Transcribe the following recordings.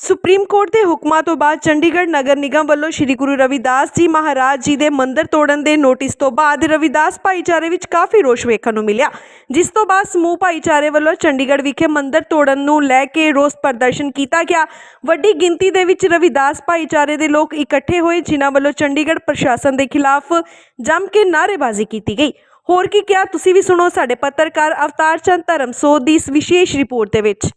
Supreme court ਦੇ ਹੁਕਮਾਂ ਤੋਂ ਬਾਅਦ ਚੰਡੀਗੜ੍ਹ ਨਗਰ ਨਿਗਮ ਵੱਲੋਂ ਸ੍ਰੀ ਗੁਰੂ ਰਵਿਦਾਸ ਜੀ ਮਹਾਰਾਜ ਜੀ ਦੇ ਮੰਦਿਰ ਤੋੜਨ ਦੇ ਨੋਟਿਸ ਤੋਂ ਬਾਅਦ ਰਵਿਦਾਸ ਭਾਈਚਾਰੇ ਵਿੱਚ ਕਾਫੀ ਰੋਸ਼ ਵੇਖਣ ਨੂੰ ਮਿਲਿਆ, ਜਿਸ ਤੋਂ ਬਾਅਦ ਸਮੂਹ ਭਾਈਚਾਰੇ ਵੱਲੋਂ ਚੰਡੀਗੜ੍ਹ ਵਿਖੇ ਮੰਦਿਰ ਤੋੜਨ ਨੂੰ ਲੈ ਕੇ ਰੋਸ ਪ੍ਰਦਰਸ਼ਨ ਕੀਤਾ ਗਿਆ। ਵੱਡੀ ਗਿਣਤੀ ਦੇ ਵਿੱਚ ਰਵਿਦਾਸ ਭਾਈਚਾਰੇ ਦੇ ਲੋਕ ਇਕੱਠੇ ਹੋਏ, ਜਿਨ੍ਹਾਂ ਵੱਲੋਂ ਚੰਡੀਗੜ੍ਹ ਪ੍ਰਸ਼ਾਸਨ ਦੇ ਖਿਲਾਫ ਜੰਮ ਕੇ ਨਾਅਰੇਬਾਜ਼ੀ ਕੀਤੀ ਗਈ। ਹੋਰ ਕੀ ਕਿਹਾ ਤੁਸੀਂ ਵੀ ਸੁਣੋ ਸਾਡੇ ਪੱਤਰਕਾਰ ਅਵਤਾਰ ਚੰਦ ਧਰਮਸੋਤ ਦੀ ਇਸ ਵਿਸ਼ੇਸ਼ ਰਿਪੋਰਟ ਦੇ ਵਿੱਚ।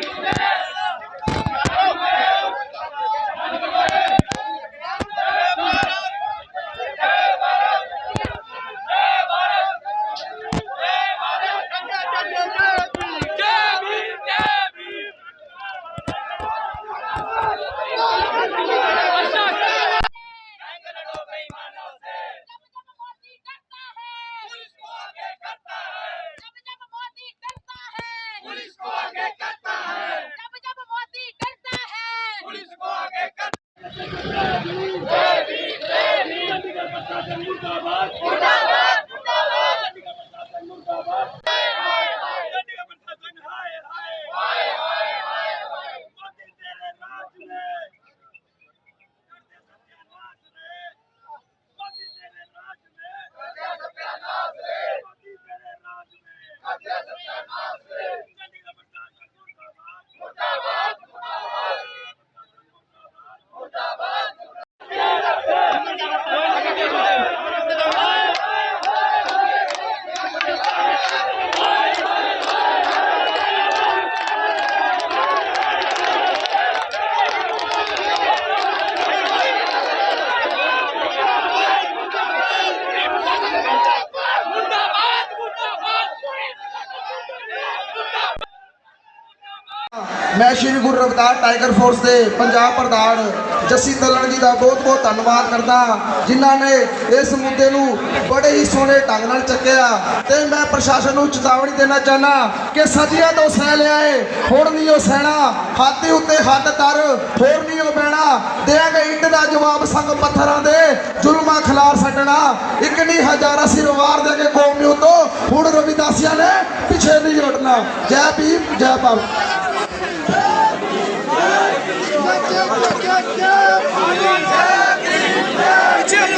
Yeah. ਮੈਂ ਸ਼੍ਰੀ ਗੁਰੂ ਰਵਿਦਾਸ ਟਾਈਗਰ ਫੋਰਸ ਦੇ ਪੰਜਾਬ ਪ੍ਰਧਾਨ ਜੱਸੀ ਤਲਣ ਜੀ ਦਾ ਬਹੁਤ ਬਹੁਤ ਧੰਨਵਾਦ ਕਰਦਾ ਜਿਨ੍ਹਾਂ ਨੇ ਇਸ ਮੁੱਦੇ ਨੂੰ ਬੜੇ ਹੀ ਸੋਹਣੇ ਢੰਗ ਨਾਲ ਚੱਕਿਆ ਤੇ ਮੈਂ ਪ੍ਰਸ਼ਾਸਨ ਨੂੰ ਚੇਤਾਵਨੀ ਦੇਣਾ ਚਾਹਨਾ ਕਿ ਸਦੀਆਂ ਤੋਂ ਸਹਿ ਲਿਆ ਏ, ਹੁਣ ਨਹੀਂ ਉਹ ਸਹਿਣਾ, ਹਾਥੀ ਉੱਤੇ ਹੱਥ ਤਰ ਹੋਰ ਨਹੀਂ ਉਹ ਬਹਿਣਾ ਦੇਾਂਗੇ ਇੱਟ ਦਾ ਜਵਾਬ ਸੰਗ ਪੱਥਰਾਂ ਦੇ, ਜ਼ੁਲਮਾਂ ਖਿਲਾਰ ਛੱਡਣਾ ਇੱਕ ਨਹੀਂ ਹਜ਼ਾਰਾਂ ਸਿਰ ਵਾਰ ਦੇ ਕੇ ਕੌਮ ਤੋਂ ਹੁਣ ਰਵਿਦਾਸੀਆਂ ਨੇ ਪਿੱਛੇ ਨਹੀਂ ਹਟਣਾ। ਜੈ ਭੀਮ, ਜੈ ਭਾਰਤ। Путин!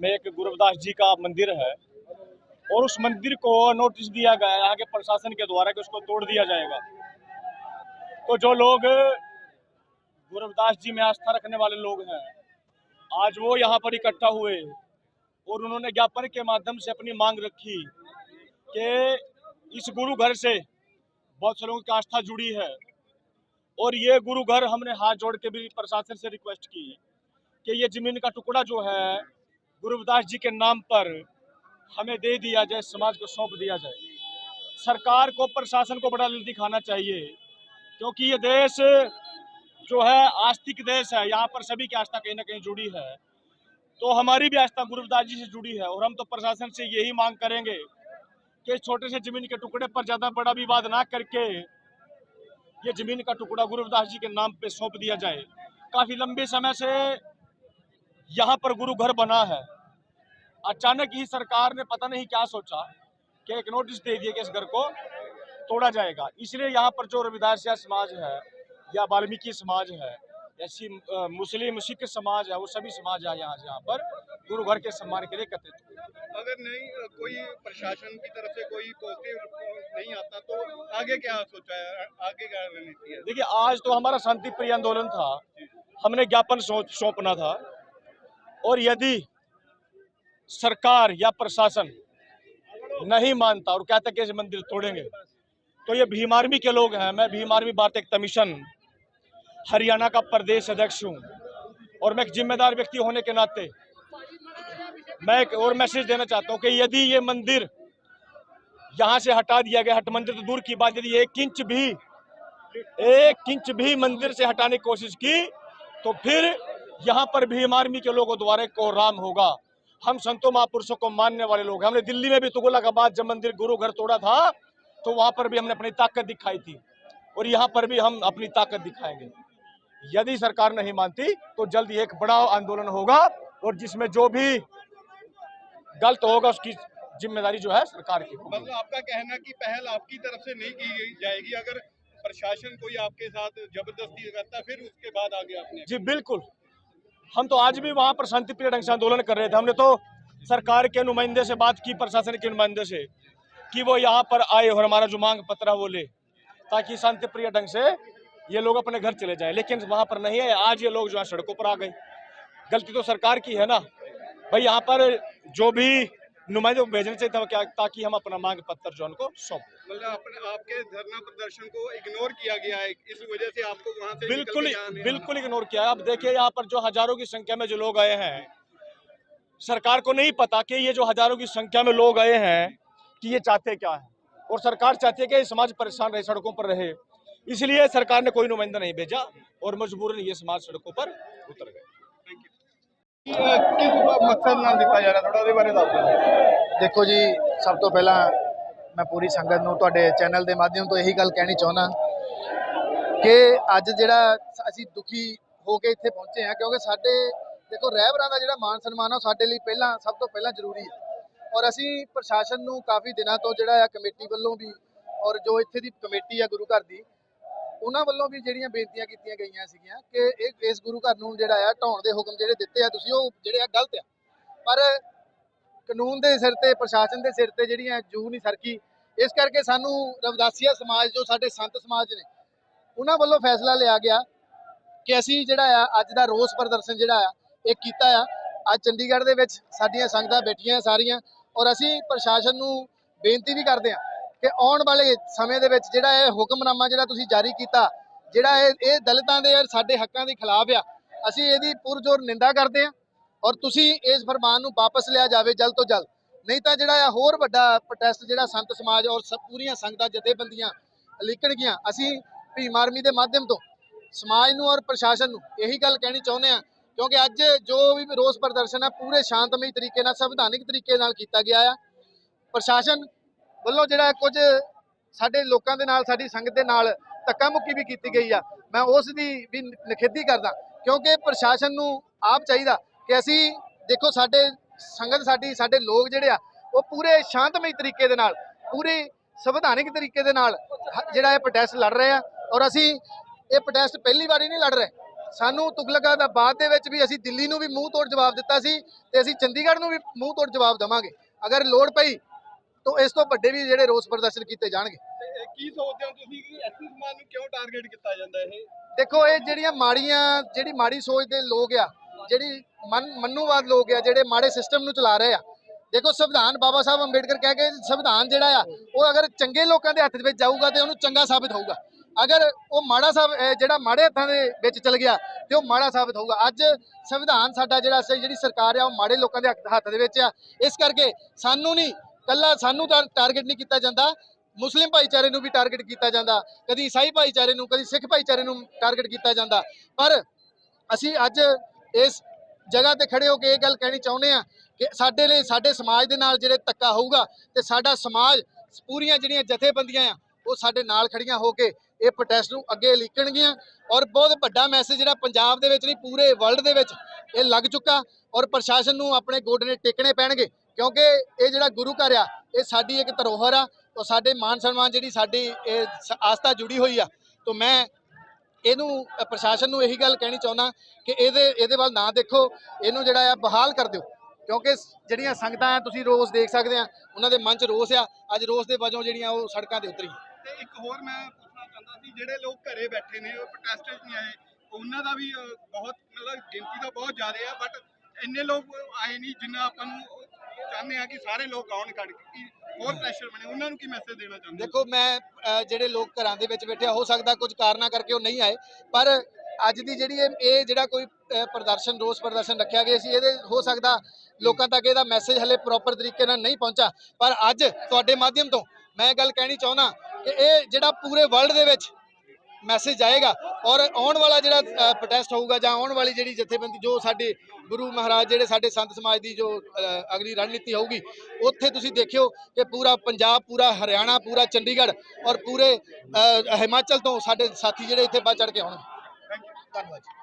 में एक गुरुदास जी का मंदिर है और उस मंदिर को नोटिस दिया गया है यहाँ के प्रशासन के द्वारा कि उसको तोड़ दिया जाएगा। तो जो लोग गुरुदास जी में आस्था रखने वाले लोग हैं, आज वो यहाँ पर इकट्ठा हुए और उन्होंने ज्ञापन के माध्यम से अपनी मांग रखी कि इस गुरु घर से बहुत से लोगों की आस्था जुड़ी है। और ये गुरु घर हमने हाथ जोड़ के भी प्रशासन से रिक्वेस्ट की कि ये ज़मीन का टुकड़ा जो है गुरुदास जी के नाम पर हमें दे दिया जाए, समाज को सौंप दिया जाए। सरकार को, प्रशासन को बड़ा दिखाना चाहिए, क्योंकि ये देश जो है, आस्तिक देश है, यहाँ पर सभी की आस्था कहीं ना कहीं जुड़ी है। तो हमारी भी आस्था गुरुदास जी से जुड़ी है, और हम तो प्रशासन से यही मांग करेंगे कि छोटे से ज़मीन के टुकड़े पर ज़्यादा बड़ा विवाद ना करके ये ज़मीन का टुकड़ा गुरुदास जी के नाम पे सौंप दिया जाए। काफ़ी लंबे समय से यहाँ पर गुरु घर बना है। अचानक ही सरकार ने पता नहीं क्या सोचा कि एक नोटिस दे दिया कि इस घर को तोड़ा जाएगा। इसलिए यहाँ पर जो रविदासिया समाज है या वाल्मीकि समाज है या सी- अ, मुस्लिम सिख समाज है वो सभी समाज है यहाँ यहाँ पर गुरु घर के सम्मान के लिए एकत्रित अगर नहीं कोई प्रशासन की तरफ़ से कोई पॉजिटिव नहीं आता तो आगे क्या सोचा है? आगे क्या रणनीति है? देखिए आज तो हमारा शांति प्रिय आंदोलन था। हमने ज्ञापन सौंपना था। और यदि सरकार या प्रशासन नहीं मानता और कहता कि मंदिर तोड़ेंगे तो ये भीम आर्मी के लोग हैं। मैं भीम आर्मी भारत कमीशन हरियाणा का प्रदेश अध्यक्ष हूँ और मैं एक जिम्मेदार व्यक्ति होने के नाते मैं एक और मैसेज देना चाहता हूँ कि यदि ये मंदिर यहाँ से हटा दिया गया, हट मंदिर तो दूर की बात, यदि एक इंच भी, एक इंच भी मंदिर से हटाने की कोशिश की तो फिर यहाँ पर भीम आर्मी के लोगों द्वारा कोराम होगा। हम संतों महापुरुषों को मानने वाले लोग हमने दिल्ली में भी तुगलकाबाद जब मंदिर गुरु घर तोड़ा था तो वहाँ पर भी हमने अपनी ताकत दिखाई थी। और यहाँ पर भी हम अपनी ताकत दिखाएँगे। यदि सरकार नहीं मानती तो जल्द एक बड़ा आंदोलन होगा और जिसमें जो भी गलत होगा उसकी ज़िम्मेदारी जो है सरकार की मतलब आपका कहना कि पहल आपकी तरफ़ से नहीं की जाएगी। अगर प्रशासन कोई आपके साथ ज़बरदस्ती करता फिर उसके बाद आगे आपने जी बिल्कुल। हम तो आज भी वहाँ पर शांतिप्रिय ढंग से आंदोलन कर रहे थे। हमने तो सरकार के नुमाइंदे से बात की, प्रशासन के नुमाइंदे से, कि वो यहाँ पर आए और हमारा जो मांग पत्र है वो ले, ताकि शांतिप्रिय ढंग से ये लोग अपने घर चले जाएँ। लेकिन वहाँ पर नहीं है आज ये लोग जो है सड़कों पर आ गए। गलती तो सरकार की है ना। भाई यहाँ पर जो भी नुमाइंदों को भेजना चाहिए था ताकि हम अपना मांग पत्र जो उनको सौंप मतलब आपके धरना प्रदर्शन को इग्नोर किया गया है इस वजह से आपको वहाँ से बिल्कुल बिल्कुल इग्नोर किया है। आप देखिए यहाँ पर जो हज़ारों की संख्या में जो लोग आए हैं सरकार को नहीं पता कि ये जो हज़ारों की संख्या में लोग आए हैं कि ये चाहते क्या है। और सरकार चाहती है कि समाज परेशान रहे सड़कों पर रहे। इसलिए सरकार ने कोई नुमाइंदा नहीं भेजा और मजबूरन ये समाज सड़कों पर उतर गए। ਕਿਸ ਮਕਸਦ ਨਾਲ ਦਿੱਤਾ ਜਾ ਰਿਹਾ? ਥੋੜਾ ਉਹਦੇ ਬਾਰੇ ਦੱਸ ਦਿਓ। ਦੇਖੋ ਜੀ, ਸਭ ਤੋਂ ਪਹਿਲਾਂ ਮੈਂ ਪੂਰੀ ਸੰਗਤ ਨੂੰ ਤੁਹਾਡੇ ਚੈਨਲ ਦੇ ਮਾਧਿਅਮ ਤੋਂ ਇਹੀ ਗੱਲ ਕਹਿਣੀ ਚਾਹੁੰਦਾ ਕਿ ਅੱਜ ਜਿਹੜਾ ਅਸੀਂ ਦੁਖੀ ਹੋ ਕੇ ਇੱਥੇ ਪਹੁੰਚੇ ਹਾਂ, ਕਿਉਂਕਿ ਸਾਡੇ, ਦੇਖੋ, ਰਹਿਬਰਾਂ ਦਾ ਜਿਹੜਾ ਮਾਨ ਸਨਮਾਨ ਆ, ਉਹ ਸਾਡੇ ਲਈ ਪਹਿਲਾਂ, ਸਭ ਤੋਂ ਪਹਿਲਾਂ ਜ਼ਰੂਰੀ ਹੈ। ਔਰ ਅਸੀਂ ਪ੍ਰਸ਼ਾਸਨ ਨੂੰ ਕਾਫੀ ਦਿਨਾਂ ਤੋਂ ਜਿਹੜਾ ਆ ਕਮੇਟੀ ਵੱਲੋਂ ਵੀ, ਔਰ ਜੋ ਇੱਥੇ ਦੀ ਕਮੇਟੀ ਆ ਗੁਰੂ ਘਰ ਦੀ ਉਹਨਾਂ ਵੱਲੋਂ ਵੀ ਜਿਹੜੀਆਂ ਬੇਨਤੀਆਂ ਕੀਤੀਆਂ ਗਈਆਂ ਸੀਗੀਆਂ ਕਿ ਇਹ ਇਸ ਗੁਰੂ ਘਰ ਨੂੰ ਜਿਹੜਾ ਆ, ਢਾਉਣ ਦੇ ਹੁਕਮ ਜਿਹੜੇ ਦਿੱਤੇ ਆ, ਤੁਸੀਂ ਉਹ ਜਿਹੜੇ ਆ ਗਲਤ ਆ। ਪਰ ਕਾਨੂੰਨ ਦੇ ਸਿਰ ਤੇ, ਪ੍ਰਸ਼ਾਸਨ ਦੇ ਸਿਰ ਤੇ ਜਿਹੜੀਆਂ ਜੂ ਨਹੀਂ ਸਰਕੀ, ਇਸ ਕਰਕੇ ਸਾਨੂੰ ਰਵਦਾਸੀਆ ਸਮਾਜ, ਜੋ ਸਾਡੇ ਸੰਤ ਸਮਾਜ ਨੇ, ਉਹਨਾਂ ਵੱਲੋਂ ਫੈਸਲਾ ਲਿਆ ਗਿਆ ਕਿ ਅਸੀਂ ਜਿਹੜਾ ਆ, ਅੱਜ ਦਾ ਰੋਸ ਪ੍ਰਦਰਸ਼ਨ ਜਿਹੜਾ ਆ, ਇਹ ਕੀਤਾ ਆ। ਅੱਜ ਚੰਡੀਗੜ੍ਹ ਦੇ ਵਿੱਚ ਸਾਡੀਆਂ ਸੰਗਤਾਂ ਬੈਠੀਆਂ ਸਾਰੀਆਂ, ਔਰ ਅਸੀਂ ਪ੍ਰਸ਼ਾਸਨ ਨੂੰ ਬੇਨਤੀ ਵੀ ਕਰਦੇ ਆ ਕਿ ਆਉਣ ਵਾਲੇ ਸਮੇਂ ਦੇ ਵਿੱਚ ਜਿਹੜਾ ਇਹ ਹੁਕਮਨਾਮਾ ਜਿਹੜਾ ਤੁਸੀਂ ਜਾਰੀ ਕੀਤਾ, ਜਿਹੜਾ ਇਹ ਇਹ ਦਲਿਤਾਂ ਦੇ ਔਰ ਸਾਡੇ ਹੱਕਾਂ ਦੇ ਖਿਲਾਫ ਆ, ਅਸੀਂ ਇਹਦੀ ਪੁਰਜੋਰ ਨਿੰਦਾ ਕਰਦੇ ਆ ਔਰ ਤੁਸੀਂ ਇਸ ਫਰਮਾਨ ਨੂੰ ਵਾਪਸ ਲਿਆ ਜਾਵੇ ਜਲਦ ਤੋਂ ਜਲਦ। ਨਹੀਂ ਤਾਂ ਜਿਹੜਾ ਆ ਹੋਰ ਵੱਡਾ ਪ੍ਰੋਟੈਸਟ ਜਿਹੜਾ ਸੰਤ ਸਮਾਜ ਔਰ ਸਭ ਪੂਰੀਆਂ ਸੰਗਤਾਂ, ਜਥੇਬੰਦੀਆਂ ਲਿਖਣਗੀਆਂ ਅਸੀਂ ਭੀਮ ਆਰਮੀ ਦੇ ਮਾਧਿਅਮ ਤੋਂ ਸਮਾਜ ਨੂੰ ਔਰ ਪ੍ਰਸ਼ਾਸਨ ਨੂੰ ਇਹੀ ਗੱਲ ਕਹਿਣੀ ਚਾਹੁੰਦੇ ਆ ਕਿਉਂਕਿ ਅੱਜ ਜੋ ਵੀ ਰੋਸ ਪ੍ਰਦਰਸ਼ਨ ਹੈ ਪੂਰੇ ਸ਼ਾਂਤਮਈ ਤਰੀਕੇ ਨਾਲ, ਸੰਵਿਧਾਨਿਕ ਤਰੀਕੇ ਨਾਲ ਕੀਤਾ ਗਿਆ ਆ। ਪ੍ਰਸ਼ਾਸਨ ਵੱਲੋਂ ਜਿਹੜਾ ਕੁਝ ਸਾਡੇ ਲੋਕਾਂ ਦੇ ਨਾਲ, ਸਾਡੀ ਸੰਗਤ ਦੇ ਨਾਲ ਧੱਕਾ ਮੁੱਕੀ ਵੀ ਕੀਤੀ ਗਈ ਆ। ਮੈਂ ਉਸ ਦੀ ਵੀ ਨਿਖੇਧੀ ਕਰਦਾ, ਕਿਉਂਕਿ ਪ੍ਰਸ਼ਾਸਨ ਨੂੰ ਆਪ ਚਾਹੀਦਾ ਕਿ ਅਸੀਂ ਦੇਖੋ ਸਾਡੇ ਸੰਗਤ ਸਾਡੀ, ਸਾਡੇ ਲੋਕ ਜਿਹੜੇ ਆ, ਉਹ ਪੂਰੇ ਸ਼ਾਂਤਮਈ ਤਰੀਕੇ ਦੇ ਨਾਲ, ਪੂਰੇ ਸੰਵਿਧਾਨਿਕ ਤਰੀਕੇ ਦੇ ਨਾਲ ਜਿਹੜਾ ਇਹ ਪ੍ਰੋਟੈਸਟ ਲੜ ਰਹੇ ਆ। ਔਰ ਅਸੀਂ ਇਹ ਪ੍ਰੋਟੈਸਟ ਪਹਿਲੀ ਵਾਰੀ ਨਹੀਂ ਲੜ ਰਹੇ। ਸਾਨੂੰ ਤੁਗਲਕਾ ਦਾ ਬਾਅਦ ਦੇ ਵਿੱਚ ਵੀ ਅਸੀਂ ਦਿੱਲੀ ਨੂੰ ਵੀ ਮੂੰਹ ਤੋੜ ਜਵਾਬ ਦਿੱਤਾ ਸੀ ਤੇ ਅਸੀਂ ਚੰਡੀਗੜ੍ਹ ਨੂੰ ਵੀ ਮੂੰਹ ਤੋੜ ਜਵਾਬ ਦੇਵਾਂਗੇ। ਅਗਰ ਲੋੜ ਪਈ ਤਾਂ ਇਸ ਤੋਂ ਵੱਡੇ ਵੀ ਜਿਹੜੇ ਰੋਸ ਪ੍ਰਦਰਸ਼ਨ ਕੀਤੇ ਜਾਣਗੇ। ਕੀ ਸੋਚਦੇ ਹੋ ਤੁਸੀਂ ਕਿ ਐਸੀ ਸਮਾਜ ਨੂੰ ਕਿਉਂ ਟਾਰਗੇਟ ਕੀਤਾ ਜਾਂਦਾ ਇਹ? ਦੇਖੋ ਇਹ ਜਿਹੜੀਆਂ ਮਾੜੀਆਂ ਜਿਹੜੀ ਮਾੜੀ ਸੋਚ ਦੇ ਲੋਕ ਆ ਜਿਹੜੀ ਮਨ ਮੰਨੂਵਾਦ ਲੋਕ ਆ ਜਿਹੜੇ ਮਾੜੇ ਸਿਸਟਮ ਨੂੰ ਚਲਾ ਰਹੇ ਆ ਦੇਖੋ ਸੰਵਿਧਾਨ ਬਾਬਾ ਸਾਹਿਬ ਅੰਬੇਡਕਰ ਕਹਿ ਕੇ ਸੰਵਿਧਾਨ ਜਿਹੜਾ ਆ ਉਹ ਅਗਰ ਚੰਗੇ ਲੋਕਾਂ ਦੇ ਹੱਥ ਦੇ ਵਿੱਚ ਜਾਊਗਾ ਤੇ ਉਹਨੂੰ ਚੰਗਾ ਸਾਬਿਤ ਹੋਊਗਾ। ਅਗਰ ਉਹ ਮਾੜਾ ਸਾਹਿਬ ਜਿਹੜਾ ਮਾੜੇ ਹੱਥਾਂ ਦੇ ਵਿੱਚ ਚਲ ਗਿਆ ਤੇ ਉਹ ਮਾੜਾ ਸਾਬਿਤ ਹੋਊਗਾ। ਅੱਜ ਸੰਵਿਧਾਨ ਸਾਡਾ ਜਿਹੜਾ ਜਿਹੜੀ ਸਰਕਾਰ ਆ ਉਹ ਮਾੜੇ ਲੋਕਾਂ ਦੇ ਹੱਥ- ਹੱਥ ਦੇ ਵਿੱਚ ਆ। ਇਸ ਕਰਕੇ ਸਾਨੂੰ ਨਹੀਂ ਕੱਲਾ ਸਾਨੂੰ ਤਾਂ ਟਾਰਗੇਟ ਨਹੀਂ ਕੀਤਾ ਜਾਂਦਾ। ਮੁਸਲਿਮ ਭਾਈਚਾਰੇ ਨੂੰ ਵੀ ਟਾਰਗੇਟ ਕੀਤਾ ਜਾਂਦਾ। ਕਦੀ ਈਸਾਈ ਭਾਈਚਾਰੇ ਨੂੰ, ਕਦੀ ਸਿੱਖ ਭਾਈਚਾਰੇ ਨੂੰ ਟਾਰਗੇਟ ਕੀਤਾ ਜਾਂਦਾ। ਪਰ ਅਸੀਂ ਅੱਜ ਇਸ ਜਗ੍ਹਾ ਤੇ ਖੜੇ ਹੋ ਕੇ ਇਹ ਗੱਲ ਕਹਿਣੀ ਚਾਹੁੰਦੇ ਆ ਕਿ ਸਾਡੇ ਲਈ, ਸਾਡੇ ਸਮਾਜ ਦੇ ਨਾਲ ਜਿਹੜੇ ਧੱਕਾ ਹੋਊਗਾ ਤੇ ਸਾਡਾ ਸਮਾਜ ਪੂਰੀਆਂ ਜਿਹੜੀਆਂ ਜਥੇਬੰਦੀਆਂ ਆ, ਉਹ ਸਾਡੇ ਨਾਲ ਖੜੀਆਂ ਹੋ ਕੇ ਇਹ ਪ੍ਰੋਟੈਸਟ ਨੂੰ ਅੱਗੇ ਲਿਖਣਗੀਆਂ ਔਰ ਬਹੁਤ ਵੱਡਾ ਮੈਸੇਜ ਜਿਹੜਾ ਪੰਜਾਬ ਦੇ ਵਿੱਚ ਨਹੀਂ, ਪੂਰੇ ਵਰਲਡ ਦੇ ਵਿੱਚ ਇਹ ਲੱਗ ਚੁੱਕਾ। ਔਰ ਪ੍ਰਸ਼ਾਸਨ ਨੂੰ ਆਪਣੇ ਗੋਡੇ ਟੇਕਣੇ ਪੈਣਗੇ। ਕਿਉਂਕਿ ਇਹ ਜਿਹੜਾ ਗੁਰੂ ਘਰ ਆ, ਇਹ ਸਾਡੀ ਇੱਕ ਧਰੋਹਰ ਆ ਔਰ ਸਾਡੇ ਮਾਨ ਸਨਮਾਨ ਜਿਹੜੀ ਸਾਡੀ ਇਹ ਆਸਥਾ ਜੁੜੀ ਹੋਈ ਆ। ਤੋਂ ਮੈਂ ਇਹਨੂੰ ਪ੍ਰਸ਼ਾਸਨ ਨੂੰ ਇਹੀ ਗੱਲ ਕਹਿਣੀ ਚਾਹੁੰਦਾ ਕਿ ਇਹਦੇ ਇਹਦੇ ਵੱਲ ਨਾ ਦੇਖੋ, ਇਹਨੂੰ ਜਿਹੜਾ ਆ ਬਹਾਲ ਕਰ ਦਿਓ। ਕਿਉਂਕਿ ਜਿਹੜੀਆਂ ਸੰਗਤਾਂ ਆ, ਤੁਸੀਂ ਰੋਸ ਦੇਖ ਸਕਦੇ ਆ, ਉਹਨਾਂ ਦੇ ਮਨ 'ਚ ਰੋਸ ਆ, ਅੱਜ ਰੋਸ ਦੇ ਵਜੋਂ ਜਿਹੜੀਆਂ ਉਹ ਸੜਕਾਂ ਤੇ ਉਤਰੀ। ਤੇ ਇੱਕ ਹੋਰ ਮੈਂ ਪੁੱਛਣਾ ਚਾਹੁੰਦਾ ਸੀ, ਜਿਹੜੇ ਲੋਕ ਘਰੇ ਬੈਠੇ ਨੇ, ਉਹ ਪ੍ਰੋਟੈਸਟਰਸ ਨਹੀਂ ਆਏ, ਉਹਨਾਂ ਦਾ ਵੀ ਬਹੁਤ, ਮਤਲਬ ਗਿਣਤੀ ਦਾ ਬਹੁਤ ਜ਼ਿਆਦਾ ਆ ਬਟ ਇੰਨੇ ਲੋਕ ਆਏ ਨਹੀਂ ਜਿੰਨਾ ਆਪਾਂ ਨੂੰ ਚਾਹੁੰਦੇ ਆ ਕਿ ਸਾਰੇ ਲੋਕ ਆਉਣ ਕੱਢ ਕੇ ਹੋਰ ਪ੍ਰੈਸ਼ਰ ਬਣੇ। ਉਹਨਾਂ ਨੂੰ ਕੀ ਮੈਸੇਜ ਦੇਣਾ ਚਾਹੁੰਦੇ ਦੇਖੋ, ਮੈਂ ਜਿਹੜੇ ਲੋਕ ਘਰਾਂ ਦੇ ਵਿੱਚ ਬੈਠੇ ਆ, ਹੋ ਸਕਦਾ ਕੁਝ ਕਾਰਨਾਂ ਕਰਕੇ ਉਹ ਨਹੀਂ ਆਏ, ਪਰ ਅੱਜ ਦੀ ਜਿਹੜੀ ਇਹ ਜਿਹੜਾ ਕੋਈ ਪ੍ਰਦਰਸ਼ਨ, ਰੋਸ ਪ੍ਰਦਰਸ਼ਨ ਰੱਖਿਆ ਗਿਆ ਸੀ, ਇਹਦੇ ਹੋ ਸਕਦਾ ਲੋਕਾਂ ਤੱਕ ਇਹਦਾ ਮੈਸੇਜ ਹਲੇ ਪ੍ਰੋਪਰ ਤਰੀਕੇ ਨਾਲ ਨਹੀਂ ਪਹੁੰਚਾ। ਪਰ ਅੱਜ ਤੁਹਾਡੇ ਮਾਧਿਅਮ ਤੋਂ ਮੈਂ ਇਹ ਗੱਲ ਕਹਿਣੀ ਚਾਹੁੰਦਾ ਕਿ ਇਹ ਜਿਹੜਾ ਪੂਰੇ ਵਰਲਡ ਦੇ ਵਿੱਚ ਮੈਸੇਜ ਜਾਏਗਾ ਔਰ ਆਉਣ ਵਾਲਾ ਜਿਹੜਾ ਪ੍ਰੋਟੈਸਟ ਹੋਊਗਾ ਜਾਂ ਆਉਣ ਵਾਲੀ ਜਿਹੜੀ ਜਥੇਬੰਦੀ, ਜੋ ਸਾਡੇ ਗੁਰੂ ਮਹਾਰਾਜ, ਜਿਹੜੇ ਸਾਡੇ ਸੰਤ ਸਮਾਜ ਦੀ ਜੋ ਅਗਲੀ ਰਣਨੀਤੀ ਹੋਊਗੀ, ਉੱਥੇ ਤੁਸੀਂ ਦੇਖਿਓ ਕਿ ਪੂਰਾ ਪੰਜਾਬ, ਪੂਰਾ ਹਰਿਆਣਾ, ਪੂਰਾ ਚੰਡੀਗੜ੍ਹ ਔਰ ਪੂਰੇ ਹਿਮਾਚਲ ਤੋਂ ਸਾਡੇ ਸਾਥੀ ਜਿਹੜੇ ਇੱਥੇ ਵੱਧ ਚੜ ਕੇ ਆਉਣਗੇ। ਧੰਨਵਾਦ ਜੀ।